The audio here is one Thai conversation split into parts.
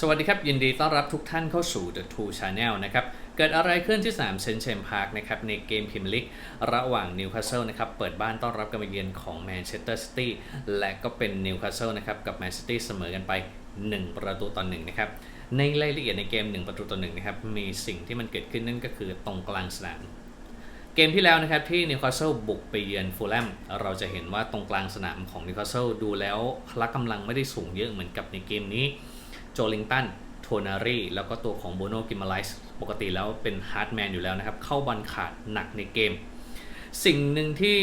สวัสดีครับ ยินดีต้อนรับทุกท่านเข้าสู่ The Two Channel นะครับ เกิดอะไรขึ้นที่สนามเซนเชมพาร์คนะครับ ในเกมพิมลิก ระหว่างนิวคาสเซิลนะครับ เปิดบ้านต้อนรับการมาเยือนของแมนเชสเตอร์ซิตี้และก็เป็นนิวคาสเซิลนะครับ กับแมนซิตี้เสมอกันไป 1 ประตูต่อหนึ่งนะครับ ในรายละเอียดในเกม 1 ประตูต่อหนึ่งนะครับ มีสิ่งที่มันเกิดขึ้นนั่นก็คือตรงกลางสนามเกมที่แล้วนะครับที่นิวคาสเซิลบุกไปเยือนฟูลแลมเราจะเห็นว่าตรงกลางสนามของนิวคาสเซิลดูแล้วพละกำลังไม่ได้สูงเยอะเหมือนกับในเกมนี้ โจลิงตันโทนารีแล้วก็ตัวของโบโนกิมาไลส์ปกติแล้วเป็นฮาร์ดแมนอยู่แล้วนะครับ เข้าบอลขาดหนักในเกม สิ่งหนึ่งที่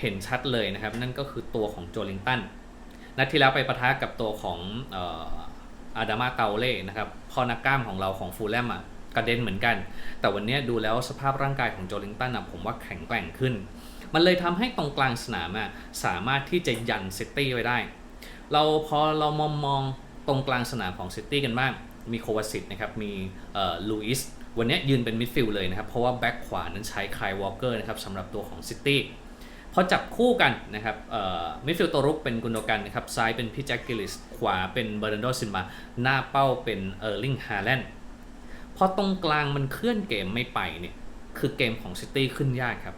เห็นชัดเลยนะครับ นั่นก็คือตัวของโจลิงตันนัดที่แล้วไปปะทะกับตัวของอาดามาเกาเล่นะครับพอนักกล้ามของเราของฟูลแลมอะกระเด็นเหมือนกัน แต่วันนี้ดูแล้วสภาพร่างกายของโจลิงตันอะผมว่าแข็งแกร่งขึ้น มันเลยทำให้ตรงกลางสนามอะสามารถที่จะยันซิตี้ไว้ได้ เราพอเรามองมอง ตรงกลางสนามของซิตี้กันบ้าง มีโควาสิตนะครับ มีลูอิส วันนี้ยืนเป็นมิดฟิลด์เลยนะครับ เพราะว่าแบ็กขวานั้นใช้คายวอลเกอร์นะครับสำหรับตัวของซิตี้พอจับคู่กันนะครับมิดฟิลด์ตัวรุกเป็นกุนโดกันนะครับ ซ้ายเป็นพี่แจ็คกิลิส ขวาเป็นเบอร์นันโดซินมา หน้าเป้าเป็นเออร์ลิงฮาแลนด์ พอตรงกลางมันเคลื่อนเกมไม่ไปเนี่ย คือเกมของซิตี้ขึ้นยากครับ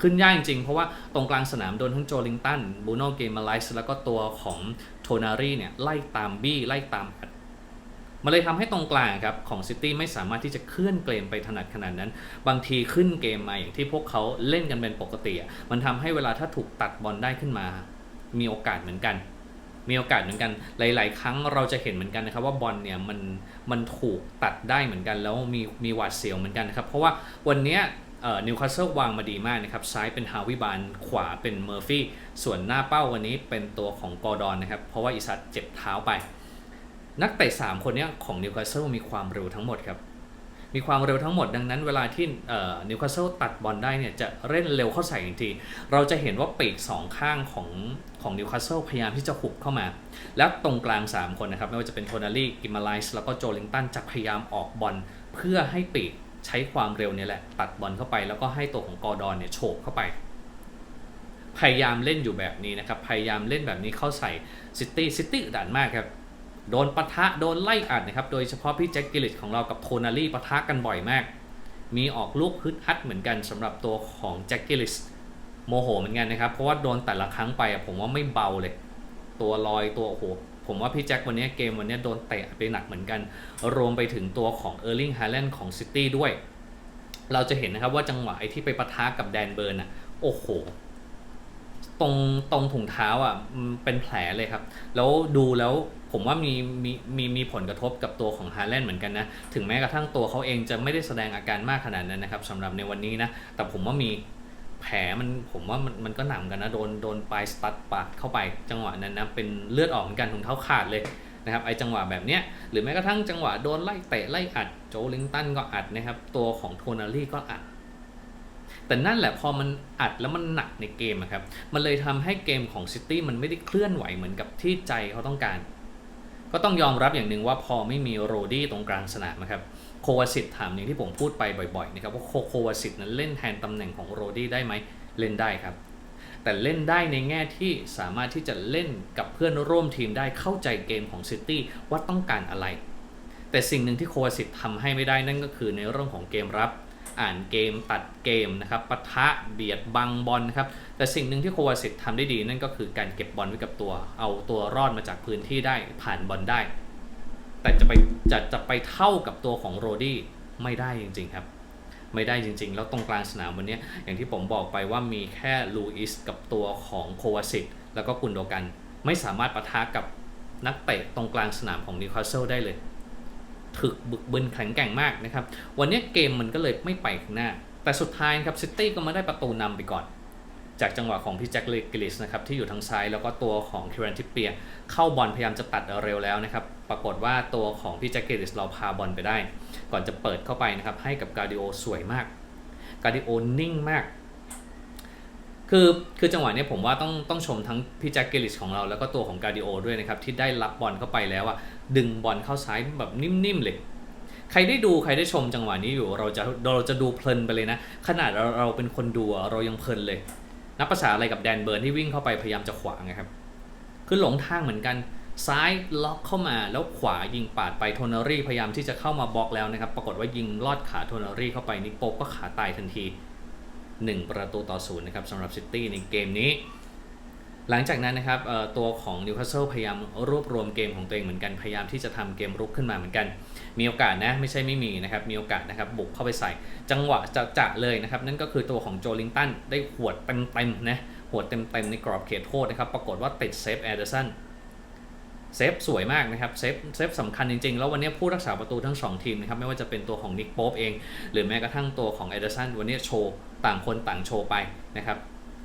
ขึ้นยากจริงๆ เพราะว่าตรงกลางสนามโดนทั้งโจลิงตันบูโน่เกมาไลส์แล้วก็ตัวของ โทนารีเนี่ยไล่ตามบี้ไล่ตามอัดมันเลยทำให้ตรงกลางครับของซิตี้ไม่สามารถที่จะเคลื่อนเกมไปถนัดขนาดนั้น บางทีขึ้นเกมมาอย่างที่พวกเขาเล่นกันเป็นปกติ มันทำให้เวลาถ้าถูกตัดบอลได้ขึ้นมา มีโอกาสเหมือนกัน มีโอกาสเหมือนกัน หลาย ๆ ครั้งเราจะเห็นเหมือนกันนะครับว่าบอลเนี่ยมันมันถูกตัดได้เหมือนกัน แล้วมีมีหวาดเสียวเหมือนกันนะครับ เพราะว่าวันนี้ นิวคาสเซิลวางมาดีมากนะครับ ซ้ายเป็นฮาวิบานขวาเป็นเมอร์ฟี่ ส่วนหน้าเป้าวันนี้เป็นตัวของกอร์ดอนนะครับ เพราะว่าอิซัตเจ็บเท้าไป นักเตะ3คนนี้ของนิวคาสเซิลมีความเร็วทั้งหมดครับ มีความเร็วทั้งหมดดังนั้นเวลาที่นิวคาสเซิลตัดบอลได้เนี่ยจะเล่นเร็วเข้าใส่ทันที เราจะเห็นว่าปีกสองข้างของของนิวคาสเซิลพยายามที่จะหุบเข้ามา แล้วตรงกลาง 3 คนนะครับไม่ว่าจะเป็นโทนารีกิมมาไลส์แล้วก็โจลิงตันจะพยายามออกบอลเพื่อให้ปีก ใช้ความเร็วเนี่ยแหละ ตัดบอลเข้าไปแล้วก็ให้ตัวของกอร์ดอนเนี่ยโฉบเข้าไป พยายามเล่นอยู่แบบนี้นะครับ พยายามเล่นแบบนี้เข้าใส่ซิตี้ซิตี้ดันมากครับ โดนปะทะ โดนไล่อัดนะครับ โดยเฉพาะพี่แจ็คกิลิชของเรากับโทนารีปะทะกันบ่อยมาก มีออกลูกฮึดฮัดเหมือนกันสำหรับตัวของแจ็คกิลิชโมโหเหมือนกันนะครับ เพราะว่าโดนแต่ละครั้งไปผมว่าไม่เบาเลย ตัวลอยตัวโอ้โห ผมว่าพี่แจ็ควันนี้เกมวันนี้โดนเตะไปหนักเหมือนกัน รวมไปถึงตัวของเออร์ลิงฮาแลนด์ของซิตี้ด้วย เราจะเห็นนะครับว่าจังหวะไอ้ที่ไปปะทะกับแดนเบิร์นอะ โอ้โห ตรงตรงถุงเท้าอะเป็นแผลเลยครับ แล้วดูแล้วผมว่ามีมีมีมีผลกระทบกับตัวของฮาแลนด์เหมือนกันนะ ถึงแม้กระทั่งตัวเขาเองจะไม่ได้แสดงอาการมากขนาดนั้นนะครับสำหรับในวันนี้นะ แต่ผมว่ามี แผลมันผมว่ามันมันก็หนักกันนะโดนโดนปลายสตัดปาดเข้าไปจังหวะนั้นนะเป็นเลือดออกเหมือนกันถุงเท้าขาดเลยนะครับไอจังหวะแบบเนี้ยหรือแม้กระทั่งจังหวะโดนไล่เตะไล่อัดโจลิงตันก็อัดนะครับตัวของโทนารี่ก็อัด แต่นั่นแหละพอมันอัดแล้วมันหนักในเกมครับมันเลยทำให้เกมของซิตี้มันไม่ได้เคลื่อนไหวเหมือนกับที่ใจเขาต้องการ ก็ต้องยอมรับอย่างหนึ่งว่าพอไม่มีโรดี้ตรงกลางสนามนะครับ โควาสิตถามอย่างที่ผมพูดไปบ่อยๆนะครับว่าโควาสิตนั้นเล่นแทนตำแหน่งของโรดี้ได้ไหมเล่นได้ครับ แต่เล่นได้ในแง่ที่สามารถที่จะเล่นกับเพื่อนร่วมทีมได้เข้าใจเกมของซิตี้ว่าต้องการอะไร แต่สิ่งหนึ่งที่โควาสิตทำให้ไม่ได้นั่นก็คือในเรื่องของเกมรับ อ่านเกมตัดเกมนะครับปะทะเบียดบังบอลครับแต่สิ่งหนึ่งที่โควาสิตทำได้ดีนั่นก็คือการเก็บบอลไว้กับตัว เอาตัวรอดมาจากพื้นที่ได้ผ่านบอลได้ แต่จะไปจะจะไปเท่ากับตัวของโรดี้ไม่ได้จริงๆครับ ไม่ได้จริงๆ แล้วตรงกลางสนามวันนี้อย่างที่ผมบอกไปว่ามีแค่ลูอิสกับตัวของโควาสิตแล้วก็กุนโดกัน ไม่สามารถปะทะกับนักเตะตรงกลางสนามของนิวคาสเซิลได้เลยถึกบึกบึนแข็งแกร่งมากนะครับ วันนี้เกมมันก็เลยไม่ไปข้างหน้า แต่สุดท้ายครับซิตี้ก็มาได้ประตูนำไปก่อน จากจังหวะของพี่แจ็คเลกิลิสนะครับที่อยู่ทางซ้ายแล้วก็ตัวของคิรันทิปเปียเข้าบอลพยายามจะตัดเร็วแล้วนะครับปรากฏว่าตัวของพี่แจ็คเกลิสเราพาบอลไปได้ ก่อนจะเปิดเข้าไปนะครับให้กับกาดิโอสวยมากกาดิโอนิ่งมากคือคือจังหวะนี้ผมว่าต้องต้องชมทั้งพี่แจ็คเกลิสของเราแล้วก็ตัวของกาดิโอด้วยนะครับ ที่ได้รับบอลเข้าไปแล้วอะดึงบอลเข้าซ้ายแบบนิ่มๆเลย ใครได้ดูใครได้ชมจังหวะนี้อยู่เราจะเราจะดูเพลินไปเลยนะ ขนาดเราเราเป็นคนดูเรายังเพลินเลย นับภาษาอะไรกับแดนเบิร์นที่วิ่งเข้าไปพยายามจะขวางนะครับ คือหลงทางเหมือนกัน ซ้ายล็อกเข้ามาแล้วขวายิงปาดไปโทนารี่พยายามที่จะเข้ามาบล็อกแล้วนะครับ ปรากฏว่ายิงลอดขาโทนารี่เข้าไปนิโปก็ขาตายทันที 1 ประตูต่อศูนย์นะครับสำหรับซิตี้ในเกมนี้ หลังจากนั้นนะครับตัวของนิวคาสเซิลพยายามรวบรวมเกมของตัวเองเหมือนกัน พยายามที่จะทำเกมรุกขึ้นมาเหมือนกัน มีโอกาสนะไม่ใช่ไม่มีนะครับมีโอกาสนะครับบุกเข้าไปใส่จังหวะจะจะเลยนะครับนั่นก็คือตัวของโจลิงตันได้หวดเต็มๆนะหวดเต็มๆในกรอบเขตโทษนะครับปรากฏว่าติดเซฟแอเดอร์สันเซฟสวยมากนะครับเซฟเซฟสำคัญจริงๆ แล้ววันนี้ผู้รักษาประตูทั้ง 2 ทีมนะครับไม่ว่าจะเป็นตัวของนิกโป๊ปเอง หรือแม้กระทั่งตัวของแอเดอร์สันวันนี้โชว์ ต่างคนต่างโชว์ไปนะครับ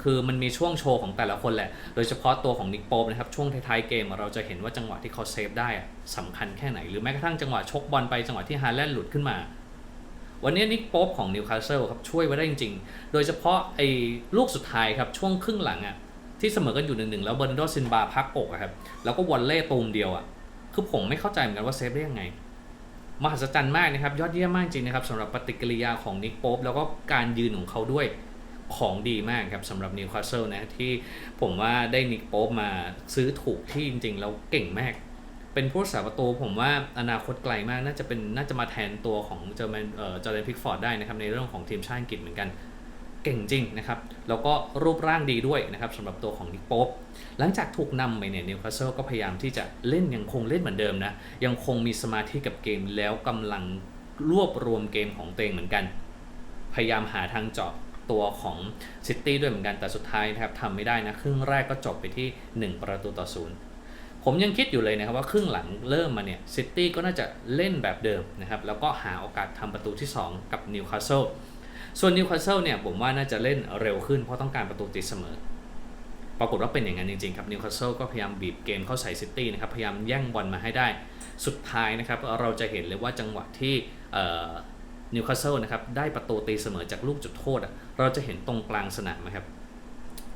คือมันมีช่วงโชว์ของแต่ละคนแหละ โดยเฉพาะตัวของนิกโป๊ปนะครับ ช่วงท้ายๆเกมเราจะเห็นว่าจังหวะที่เขาเซฟได้อะสำคัญแค่ไหน หรือแม้กระทั่งจังหวะชกบอลไปจังหวะที่ฮาแลนด์หลุดขึ้นมา วันนี้นิกโป๊ปของนิวคาสเซิลครับช่วยไว้ได้จริงๆ โดยเฉพาะไอ้ลูกสุดท้ายครับช่วงครึ่งหลังอะที่เสมอกันอยู่หนึ่งๆแล้วเบอร์นโดซินบาพักอกครับแล้วก็วอลเล่ตูมเดียวอะคือผมไม่เข้าใจเหมือนกันว่าเซฟได้ยังไงมหัศจรรย์มากนะครับยอดเยี่ยมมากจริงนะครับสำหรับปฏิกิริยาของนิกโป๊ปแล้วก็การยืนของเขาด้วย ของดีมากครับสำหรับนิวคาสเซิลนะที่ผมว่าได้นิกโป๊ปมาซื้อถูกที่จริงๆ แล้วเก่งมาก เป็นผู้รักษาประตูผมว่าอนาคตไกลมากน่าจะเป็นน่าจะมาแทนตัวของเจอร์แมนเอ่อจอร์แดนพิกฟอร์ดได้นะครับในเรื่องของทีมชาติอังกฤษเหมือนกันเก่งจริงนะครับ แล้วก็รูปร่างดีด้วยนะครับสำหรับตัวของนิกโป๊ปหลังจากถูกนำไปเนี่ยนิวคาสเซิลก็พยายามที่จะเล่นยังคงเล่นเหมือนเดิมนะ ยังคงมีสมาธิกับเกมแล้วกำลังรวบรวมเกมของตัวเองเหมือนกัน พยายามหาทางเจาะ ตัวของซิตี้ด้วยเหมือนกันแต่สุดท้ายนะครับทำไม่ได้นะ ครึ่งแรกก็จบไปที่ 1 ประตูต่อศูนย์ผมยังคิดอยู่เลยนะครับว่าครึ่งหลังเริ่มมาเนี่ยซิตี้ก็น่าจะเล่นแบบเดิมนะครับแล้วก็หาโอกาสทำประตูที่ 2 กับนิวคาสเซิลส่วนนิวคาสเซิลเนี่ยผมว่าน่าจะเล่นเร็วขึ้นเพราะต้องการประตูตีเสมอ ปรากฏว่าเป็นอย่างนั้นจริงๆครับนิวคาสเซิลก็พยายามบีบเกมเข้าใส่ซิตี้นะครับพยายามแย่งบอลมาให้ได้ สุดท้ายนะครับเราจะเห็นเลยว่าจังหวะที่ นิวคาสเซิลนะครับได้ประตูตีเสมอจากลูกจุดโทษอะเราจะเห็นตรงกลางสนามนะครับ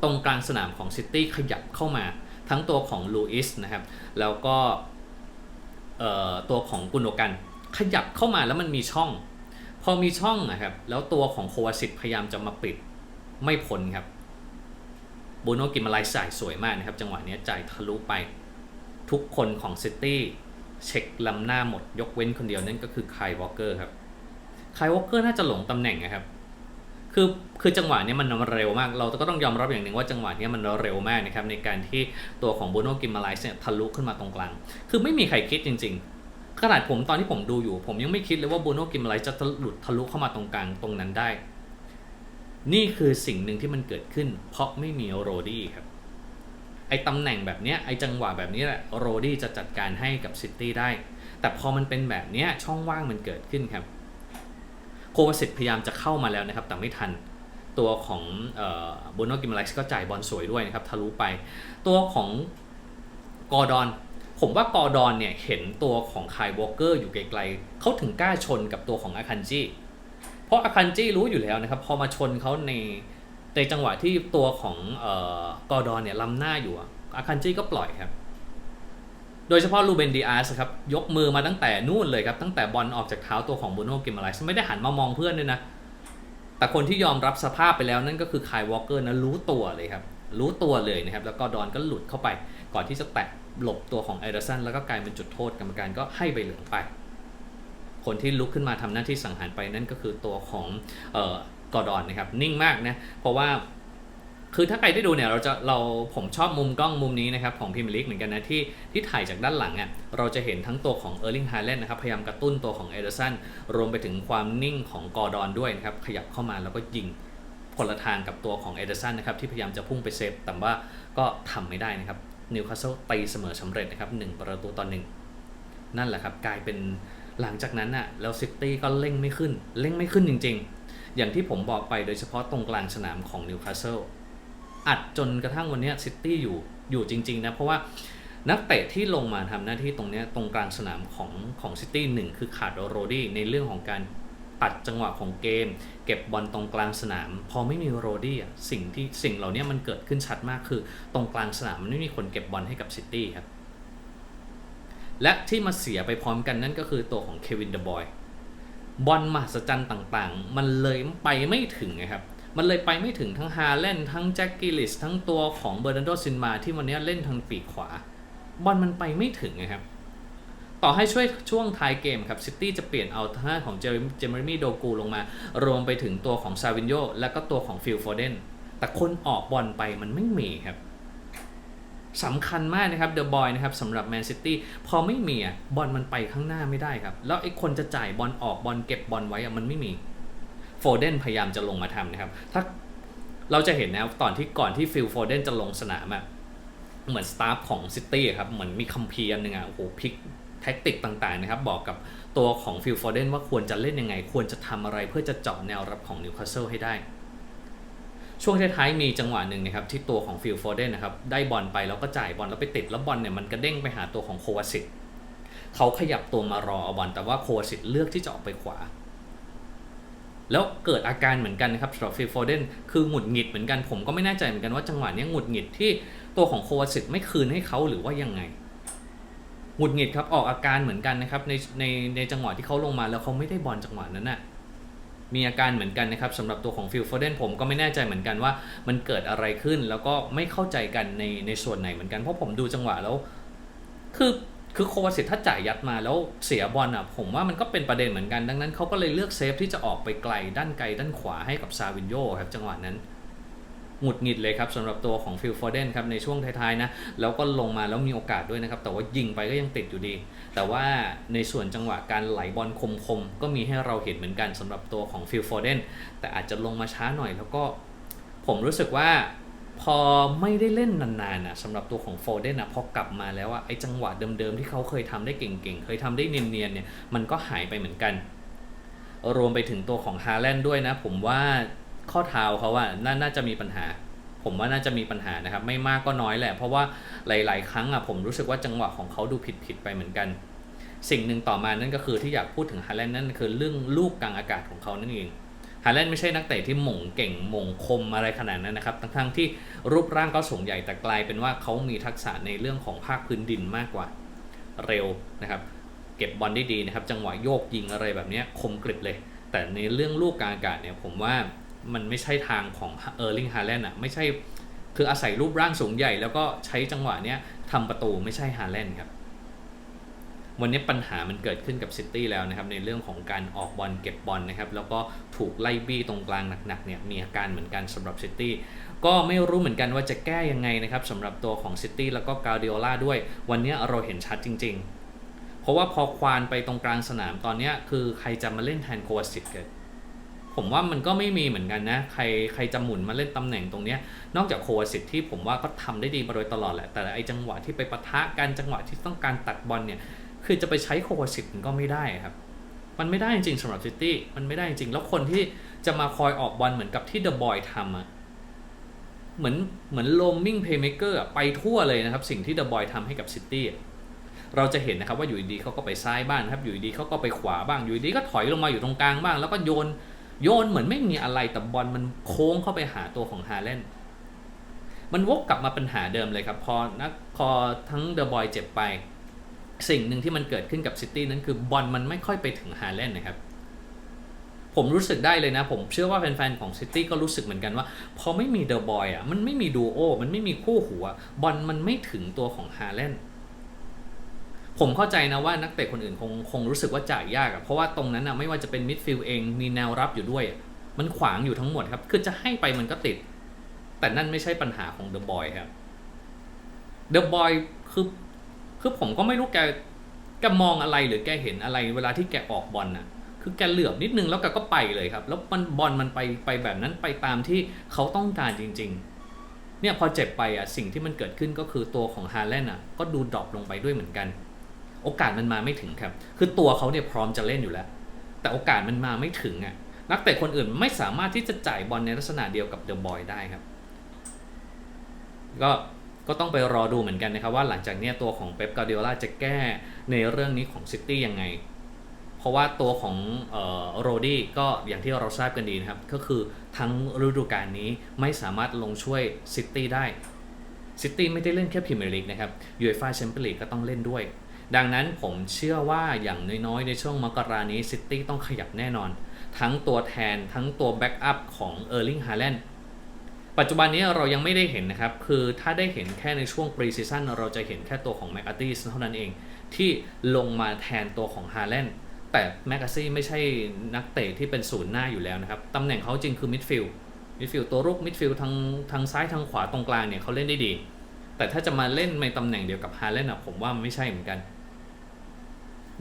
ตรงกลางสนามของซิตี้ขยับเข้ามาทั้งตัวของลูอิสนะครับแล้วก็ตัวของกุนโดกันขยับเข้ามาแล้วมันมีช่อง พอมีช่องนะครับแล้วตัวของโควาสิตพยายามจะมาปิดไม่พ้นครับบูโนกิมาไลจ่ายสวยมากนะครับ จังหวะนี้จ่ายทะลุไปทุกคนของซิตี้เช็คลำหน้าหมดยกเว้นคนเดียวนั่นก็คือไคลวอลเกอร์ครับ ไคลวอลเกอร์น่าจะหลงตำแหน่งนะครับ คือคือจังหวะนี้มันเร็วมาก เราก็ต้องยอมรับอย่างหนึ่งว่าจังหวะนี้มันเร็วมากนะครับในการที่ตัวของบูโนกิมาไลส์เนี่ยทะลุขึ้นมาตรงกลาง คือไม่มีใครคิดจริง ๆ ขนาดผมตอนที่ผมดูอยู่ ผมยังไม่คิดเลยว่าบูโนกิมาไลส์จะหลุดทะลุเข้ามาตรงกลางตรงนั้นได้ นี่คือสิ่งหนึ่งที่มันเกิดขึ้น เพราะไม่มีโรดี้ครับไอ้ตำแหน่งแบบนี้ไอ้จังหวะแบบนี้แหละโรดี้จะจัดการให้กับซิตี้ได้ แต่พอมันเป็นแบบนี้ช่องว่างมันเกิดขึ้นครับ โควาสิตพยายามจะเข้ามาแล้วนะครับแต่ไม่ทันตัวของโบโนกิมไลส์ก็จ่ายบอลสวยด้วยนะครับทะลุไป ตัวของกอร์ดอนผมว่ากอร์ดอนเนี่ยเห็นตัวของคายวอลเกอร์อยู่ไกลๆเขาถึงกล้าชนกับตัวของอาคันจีเพราะอาคันจีรู้อยู่แล้วนะครับพอมาชนเขาในในจังหวะที่ตัวของกอร์ดอนเนี่ยล้ำหน้าอยู่อาคันจีก็ปล่อยครับ โดยเฉพาะลูเบนดีอาร์สครับยกมือมาตั้งแต่นู่นเลยครับ ตั้งแต่บอลออกจากเท้าตัวของบูโน่กิมอะไรไม่ได้หันมามองเพื่อนด้วยนะ แต่คนที่ยอมรับสภาพไปแล้วนั่นก็คือคายวอลเกอร์นะรู้ตัวเลยครับ รู้ตัวเลยนะครับ แล้วก็ดอนก็หลุดเข้าไป ก่อนที่จะแตะหลบตัวของเอเดอร์สันแล้วก็กลายเป็นจุดโทษกรรมการก็ให้ใบเหลืองไป คนที่ลุกขึ้นมาทำหน้าที่สังหารไปนั่นก็คือตัวของเอ่อกอร์ดอนนะครับนิ่งมากนะเพราะว่า คือถ้าใครได้ดูเนี่ยเราจะเราผมชอบมุมกล้องมุมนี้นะครับของพิมลิกเหมือนกันนะที่ที่ถ่ายจากด้านหลังอะเราจะเห็นทั้งตัวของเออร์ลิงฮาแลนด์นะครับพยายามกระตุ้นตัวของเอเดอร์สันรวมไปถึงความนิ่งของกอร์ดอนด้วยนะครับขยับเข้ามาแล้วก็ยิงคนละทางกับตัวของเอเดอร์สันนะครับที่พยายามจะพุ่งไปเซฟแต่ว่าก็ทำไม่ได้นะครับนิวคาสเซิลตีเสมอสำเร็จนะครับ1ประตูต่อหนึ่งนั่นแหละครับกลายเป็นหลังจากนั้นอะแล้วซิตี้ก็เร่งไม่ขึ้นเร่งไม่ขึ้นจริง ๆ อย่างที่ผมบอกไปโดยเฉพาะตรงกลางสนามของนิวคาสเซิล อัดจนกระทั่งวันนี้ซิตี้อยู่อยู่จริง ๆ นะ เพราะว่านักเตะที่ลงมาทำหน้าที่ตรงนี้ตรงกลางสนามของของซิตี้หนึ่งคือขาดโรดี้ในเรื่องของการตัดจังหวะของเกม เก็บบอลตรงกลางสนาม พอไม่มีโรดี้อะสิ่งที่สิ่งเหล่านี้มันเกิดขึ้นชัดมากคือ ตรงกลางสนามมันไม่มีคนเก็บบอลให้กับซิตี้ครับและที่มาเสียไปพร้อมกันนั่นก็คือตัวของเควินเดอะบอยบอลมหัศจรรย์ต่างๆ มันเลยไปไม่ถึงนะครับ มันเลยไปไม่ถึงทั้งฮาแลนทั้งแจ็คกิลิสทั้งตัวของเบอร์นันโดซินมาที่วันนี้เล่นทางปีกขวา บอลมันไปไม่ถึงนะครับ ต่อให้ช่วยช่วงท้ายเกมครับซิตี้จะเปลี่ยนเอาท่าของเจมร์มี่โดกูลงมา รวมไปถึงตัวของซาวินโยและก็ตัวของฟิลโฟเดนแต่คนออกบอลไปมันไม่มีครับสำคัญมากนะครับเดอะบอยนะครับสำหรับแมนซิตี้พอไม่มีอะบอลมันไปข้างหน้าไม่ได้ครับ แล้วไอ้คนจะจ่ายบอลออกบอลเก็บบอลไว้อะมันไม่มี โฟเดนพยายามจะลงมาทำนะครับ ถ้าเราจะเห็นนะตอนที่ก่อนที่ฟิลโฟเดนจะลงสนามอะเหมือนสตาฟของซิตี้ครับ เหมือนมีคัมภีร์อันหนึ่งอะโอ้โหพิกแท็กติกต่างๆนะครับ บอกกับตัวของฟิลโฟเดนว่าควรจะเล่นยังไง ควรจะทำอะไรเพื่อจะเจาะแนวรับของนิวคาสเซิลให้ได้ช่วงท้ายๆมีจังหวะหนึ่งนะครับที่ตัวของฟิลโฟเดนนะครับได้บอลไปแล้วก็จ่ายบอลแล้วไปติดแล้วบอลเนี่ยมันกระเด้งไปหาตัวของโควาสิตเขาขยับตัวมารอเอาบอลแต่ว่าโควาสิตเลือกที่จะออกไปขวา แล้วเกิดอาการเหมือนกันนะครับสำหรับฟิลโฟเดนคือหงุดหงิดเหมือนกันผมก็ไม่แน่ใจเหมือนกันว่าจังหวะนี้หงุดหงิดที่ตัวของโควาสิตไม่คืนให้เขาหรือว่ายังไงหงุดหงิดครับออกอาการเหมือนกันนะครับในในในจังหวะที่เขาลงมาแล้วเขาไม่ได้บอลจังหวะนั้นน่ะมีอาการเหมือนกันนะครับสำหรับตัวของฟิลโฟเดนผมก็ไม่แน่ใจเหมือนกันว่ามันเกิดอะไรขึ้นแล้วก็ไม่เข้าใจกันในในส่วนไหนเหมือนกันเพราะผมดูจังหวะแล้ว คือ คือโควาสิตถ้าจ่ายยัดมาแล้วเสียบอลอะผมว่ามันก็เป็นประเด็นเหมือนกัน ดังนั้นเขาก็เลยเลือกเซฟที่จะออกไปไกลด้านไกลด้านขวาให้กับซาวินโยครับจังหวะนั้นหงุดหงิดเลยครับสำหรับตัวของฟิลโฟเดนครับในช่วงท้ายๆนะแล้วก็ลงมาแล้วมีโอกาสด้วยนะครับ แต่ว่ายิงไปก็ยังติดอยู่ดี แต่ว่าในส่วนจังหวะการไหลบอลคมๆ ก็มีให้เราเห็นเหมือนกันสำหรับตัวของฟิลโฟเดนแต่อาจจะลงมาช้าหน่อยแล้วก็ผมรู้สึกว่า พอไม่ได้เล่นนานๆนะสำหรับตัวของโฟเดนนะพอกลับมาแล้วอะไอจังหวะเดิมๆที่เขาเคยทำได้เก่งๆ เคยทำได้เนียนๆเนี่ยมันก็หายไปเหมือนกัน รวมไปถึงตัวของฮาแลนด์ด้วยนะ ผมว่าข้อเท้าเขาอะนาน่าจะมีปัญหา ผมว่าน่าจะมีปัญหานะครับไม่มากก็น้อยแหละ เพราะว่าหลาย ๆ ครั้งอะผมรู้สึกว่าจังหวะของเขาดูผิดๆไปเหมือนกัน สิ่งหนึ่งต่อมานั่นก็คือที่อยากพูดถึงฮาแลนด์นั่นคือเรื่องลูกกลางอากาศของเขานั่นเอง ฮาแลนด์ไม่ใช่นักเตะที่หม่งเก่งหม่งคมอะไรขนาดนั้นนะครับ ทั้งๆที่รูปร่างก็สูงใหญ่แต่กลายเป็นว่าเขามีทักษะในเรื่องของภาคพื้นดินมากกว่า เร็วนะครับ เก็บบอลได้ดีนะครับ จังหวะโยกยิงอะไรแบบนี้คมกริบเลย แต่ในเรื่องลูกกางอากาศเนี่ยผมว่ามันไม่ใช่ทางของเออร์ลิงฮาแลนด์อะไม่ใช่คืออาศัยรูปร่างสูงใหญ่ แล้วก็ใช้จังหวะเนี้ยทำประตูไม่ใช่ฮาแลนด์ครับ วันนี้ปัญหามันเกิดขึ้นกับซิตี้แล้วนะครับในเรื่องของการออกบอลเก็บบอลนะครับแล้วก็ถูกไล่บี้ตรงกลางหนักๆเนี่ยมีอาการเหมือนกันสำหรับซิตี้ก็ไม่รู้เหมือนกันว่าจะแก้ยังไงนะครับสำหรับตัวของซิตี้แล้วก็กาเดียล่าด้วย วันนี้เราเห็นชัดจริง ๆ เพราะว่าพอควานไปตรงกลางสนามตอนนี้คือใครจะมาเล่นแทนโควาสิตเกิดผมว่ามันก็ไม่มีเหมือนกันนะ ใครใครจะหมุนมาเล่นตำแหน่งตรงนี้ นอกจากโควาสิตที่ผมว่าก็ทำได้ดีมาโดยตลอดแหละ แต่ไอจังหวะที่ไปปะทะกันจังหวะที่ต้องการตัดบอลเนี่ย คือจะไปใช้โควาสิตก็ไม่ได้ครับ มันไม่ได้จริงสำหรับซิตี้มันไม่ได้จริงแล้วคนที่จะมาคอยออกบอลเหมือนกับที่เดอะบอยทำอะเหมือนเหมือนโลมมิ่งเพย์เมเกอร์ไปทั่วเลยนะครับ สิ่งที่เดอะบอยทำให้กับซิตี้เราจะเห็นนะครับว่าอยู่ดีเขาก็ไปซ้ายบ้างครับ อยู่ดีเขาก็ไปขวาบ้าง อยู่ดีก็ถอยลงมาอยู่ตรงกลางบ้าง แล้วก็โยนโยนเหมือนไม่มีอะไรแต่บอลมันโค้งเข้าไปหาตัวของฮาเลนมันวกกลับมาปัญหาเดิมเลยครับ พอนักพอทั้งเดอะบอยเจ็บไป สิ่งหนึ่งที่มันเกิดขึ้นกับซิตี้นั้นคือบอลมันไม่ค่อยไปถึงฮาเลนนะครับ ผมรู้สึกได้เลยนะ ผมเชื่อว่าแฟนๆของซิตี้ก็รู้สึกเหมือนกันว่า พอไม่มีเดอะบอยอะมันไม่มีดูโอมันไม่มีคู่หัวบอลมันไม่ถึงตัวของฮาเลนผมเข้าใจนะว่านักเตะคนอื่นคงคงรู้สึกว่าจ่ายยากอะเพราะว่าตรงนั้นอะไม่ว่าจะเป็นมิดฟิลด์เองมีแนวรับอยู่ด้วย มันขวางอยู่ทั้งหมดครับ คือจะให้ไปมันก็ติด แต่นั่นไม่ใช่ปัญหาของเดอะบอยครับเดอะบอยคือ คือผมก็ไม่รู้แกแกมองอะไรหรือแกเห็นอะไร เวลาที่แกออกบอลน่ะ คือแกเหลือบนิดนึงแล้วแกก็ไปเลยครับ แล้วมันบอลมันไปไปแบบนั้นไปตามที่เขาต้องการจริง ๆ เนี่ยพอเจ็บไปอะสิ่งที่มันเกิดขึ้นก็คือตัวของฮาแลนด์อะก็ดูดรอปลงไปด้วยเหมือนกัน โอกาสมันมาไม่ถึงครับ คือตัวเขาเนี่ยพร้อมจะเล่นอยู่แล้ว แต่โอกาสมันมาไม่ถึงอะนักเตะคนอื่นไม่สามารถที่จะจ่ายบอลในลักษณะเดียวกับเดอะบอยได้ครับ ก็ ก็ต้องไปรอดูเหมือนกันนะครับว่าหลังจากนี้ตัวของเป๊ปกาเดียล่าจะแก้ในเรื่องนี้ของซิตี้ยังไง เพราะว่าตัวของโรดี้ก็อย่างที่เราทราบกันดีนะครับ ก็คือทั้งฤดูกาลนี้ไม่สามารถลงช่วยซิตี้ได้ซิตี้ไม่ได้เล่นแค่พรีเมียร์ลีกนะครับยูเอฟ่าแชมเปี้ยนลีกก็ต้องเล่นด้วย ดังนั้นผมเชื่อว่าอย่างน้อยๆ ในช่วงมกรานี้ซิตี้ต้องขยับแน่นอน ทั้งตัวแทนทั้งตัวแบ็กอัพของเออร์ลิงฮาแลนด์ ปัจจุบันนี้เรายังไม่ได้เห็นนะครับ คือถ้าได้เห็นแค่ในช่วงปรีซีซั่นเราจะเห็นแค่ตัวของแม c อาติสเท่านั้นเอง ที่ลงมาแทนตัวของฮาแลนด์แต่แม c อาซี่ไม่ใช่นักเตะที่เป็นศูนย์หน้าอยู่แล้วนะครับ ตำแหน่งเขาจริงคือมิดฟิลด์มิดฟิลด์ตัวรุกมิดฟิลด์ทางทางซ้ายทางขวาตรงกลางเนี่ยเขาเล่นได้ดี แต่ถ้าจะมาเล่นในตำแหน่งเดียวกับฮาแลนด์อะผมว่ามันไม่ใช่เหมือนกัน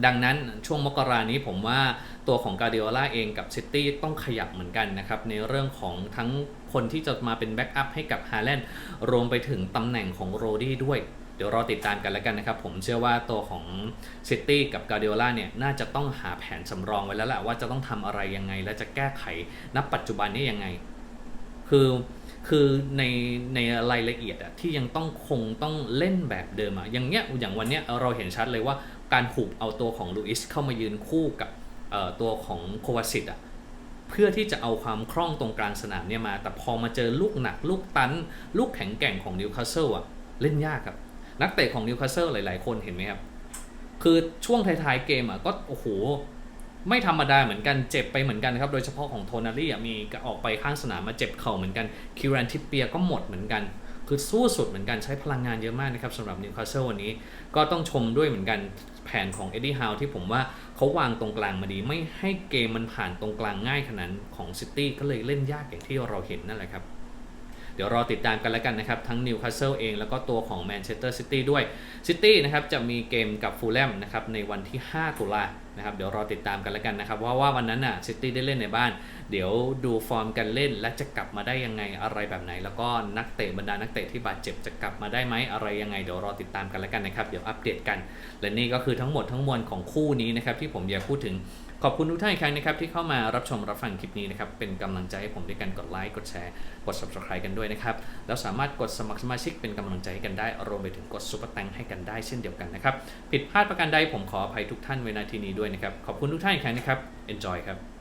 ดังนั้นช่วงมกรานี้ผมว่าตัวของกา r ดิโอลาเองกับซิตี้ต้องขยับเหมือนกันนะครับในเรื่องของทั้ง คนที่จะมาเป็นแบ็กอัพให้กับฮาแลนด์รวมไปถึงตำแหน่งของโรดี้ด้วย เดี๋ยวรอติดตามกันแล้วกันนะครับ ผมเชื่อว่าตัวของซิตี้กับกา r ดิโอลาเนี่ย น่าจะต้องหาแผนสำรองไว้แล้วแหละว่าจะต้องทำอะไรยังไง และจะแก้ไขณปัจจุบันนี้ยังไง คือคือในในรายละเอียดอะที่ยังต้องคงต้องเล่นแบบเดิมอะอย่างเนี้ยอย่างวันเนี้ยเราเห็นชัดเลยว่าการผูกเอาตัวของลูอิสเข้ามายืนคู่กับตัวของโควาซิตอะ เพื่อที่จะเอาความคล่องตรงกลางสนามเนี่ยมา แต่พอมาเจอลูกหนัก ลูกตัน ลูกแข็งแกร่งของนิวคาสเซิลอะเล่นยากครับ นักเตะของนิวคาสเซิลหลาย ๆ คนเห็นไหมครับ คือช่วงท้ายๆเกมอะก็โอ้โหไม่ธรรมดาเหมือนกันเจ็บไปเหมือนกันครับ โดยเฉพาะของโทนารี่มีออกไปข้างสนามมาเจ็บเข่าเหมือนกันคิรันทิปเปียก็หมดเหมือนกัน คือสู้สุดเหมือนกันใช้พลังงานเยอะมากนะครับสำหรับนิวคาสเซิลวันนี้ก็ต้องชมด้วยเหมือนกันแผนของเอ็ดดี้ฮาวที่ผมว่าเขาวางตรงกลางมาดี ไม่ให้เกมมันผ่านตรงกลางง่ายขนาดของซิตี้ก็เลยเล่นยากอย่างที่เราเห็นนั่นแหละครับเดี๋ยวรอติดตามกันแล้วกันนะครับ ทั้งนิวคาสเซิลเองแล้วก็ตัวของแมนเชสเตอร์ซิตี้ด้วยซิตี้นะครับจะมีเกมกับฟูลแลมนะครับในวันที่ 5 ตุลา นะครับเดี๋ยวรอติดตามกันแล้วกันนะครับว่าว่าวันนั้นน่ะซิตี้ได้เล่นในบ้าน เดี๋ยวดูฟอร์มกันเล่น และจะกลับมาได้ยังไงอะไรแบบไหน แล้วก็นักเตะบรรดานักเตะที่บาดเจ็บจะกลับมาได้ไหมอะไรยังไงเดี๋ยวรอติดตามกันแล้วกันนะครับเดี๋ยวอัปเดตกัน และนี่ก็คือทั้งหมดทั้งมวลของคู่นี้นะครับที่ผมอยากพูดถึง ขอบคุณทุกท่านอีกครั้งนะครับที่เข้ามารับชมรับฟังคลิปนี้นะครับเป็นกำลังใจให้ผมด้วยกันกดไลค์กดแชร์กด subscribe กันด้วยนะครับแล้วสามารถกดสมัครสมาชิกเป็นกำลังใจให้กันได้รวมไปถึงกดซุปเปอร์แตงให้กันได้เช่นเดียวกันนะครับผิดพลาดประการใดผมขออภัยทุกท่านเวลาที่นี้ด้วยนะครับขอบคุณทุกท่านอีกครั้งนะครับ enjoy ครับ